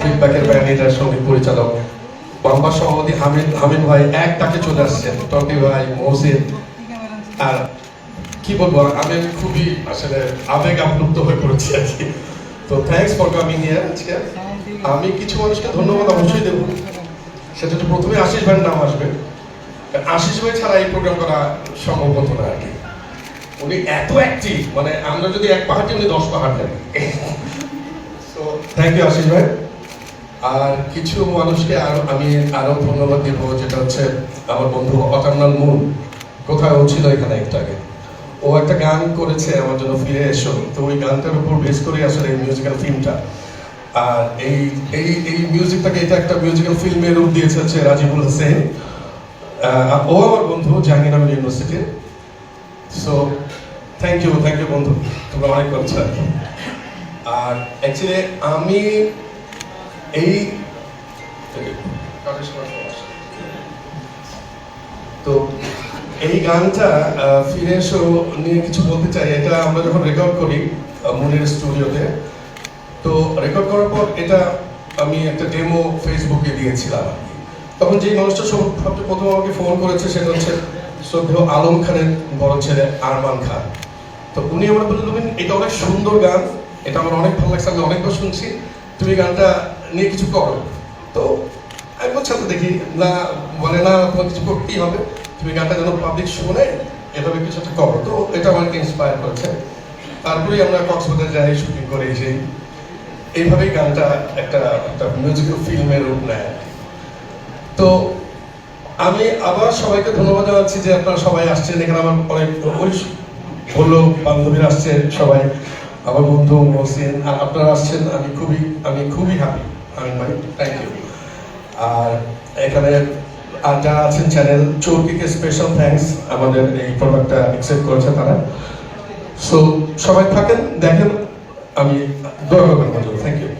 ফিডব্যাকের manager সংগীত পরিচালক। বাম্বা সভাপতি হামিদ হামিদ ভাই এক ডাকে চলে আসছেন। টকি ভাই, মহসিন, আর কি বলব, আমি খুবই আসলে আবেগ আপ্লুপ্ত হয়ে পড়েছি আর কি। তো থ্যাঙ্কস ফর কামিং হিয়ার আজকে। আমি কিছু মানুষকে ধন্যবাদ অবশ্যই দেবো। সেটা তো প্রথমে আশিস ভাইয়ের নাম আসবে। আশিস ভাই ছাড়া এই প্রোগ্রাম করা সম্ভব হতো না আর কি। উনি এত অ্যাক্টিভ মানে আমরা যদি এক পাহাড়ে উনি দশ পাহাড় দেন। তো থ্যাংক ইউ আশিস ভাই। আর কিছু মানুষকে আরও আমি আরও ধন্যবাদ দিব, যেটা হচ্ছে আমার বন্ধু অটান্নাল মুন। কোথায় ছিল এখানে একটু আগে? ও একটা গান করেছে আমার জন্য, ফিরে এসো। তো ওই গানটার উপর বেস করে আসলে এই মিউজিক্যাল ফিল্মটা আর এই এই এই মিউজিকটাকে এটা একটা মিউজিক্যাল ফিল্মের রূপ দিয়েছে হচ্ছে রাজিবুল হোসেন। ও আমার বন্ধু জাহাঙ্গীরনগর ইউনিভার্সিটির so thank you thank you বন্ধু। তোমরা অনেক করছ। আর অ্যাকচুয়ালি আমি এই তো এই গানটা ফিরে এসো নিয়ে কিছু বলতে চাই এটা আমরা যখন রেকর্ড করি মুনির স্টুডিওতে তো রেকর্ড করার পর এটা আমি একটা ডেমো ফেসবুকে দিয়েছিলাম তখন যে মানুষটা সবচেয়ে প্রথম আমাকে ফোন করেছে সেটা হচ্ছে শ্রদ্ধেয় আলম খানের বড় ছেলে আরমান খান। তো উনি আমার বললেন "রুবিন, এটা অনেক সুন্দর গান এটা আমার অনেক ভালো লাগছে আমি অনেকবার শুনছি। তুমি গানটা নিয়ে কিছু করো। তো আমি বলছি আচ্ছা দেখি, না বলে না তোমার কিছু করতেই হবে। তুমি গানটা যেন পাবলিক শুনে এভাবে কিছু একটা করো। তো এটা আমাকে ইন্সপায়ার করেছে। তারপরেই আমরা কক্সবাজার যাই শুটিং করে এসে এইভাবেই গানটা একটা একটা মিউজিক্যাল ফিল্মের রূপ নেয়। তো আমি আবার সবাইকে ধন্যবাদ জানাচ্ছি যে আপনারা সবাই আসছেন। এখানে আমার অনেক ওই বলল বান্ধবীরা আসছে সবাই। আমার বন্ধু মহসিন, আর আপনারা আসছেন। আমি খুবই আমি খুবই হ্যাপি আমিন ভাই থ্যাংক ইউ আর এখানে আর যারা আছেন চ্যানেল চৌকিকে স্পেশাল থ্যাঙ্কস আমাদের এই প্রোডাক্টটা অ্যাকসেপ্ট করেছে তারা। সো সবাই থাকেন, দেখেন, আমি দয়া করবেন থ্যাংক ইউ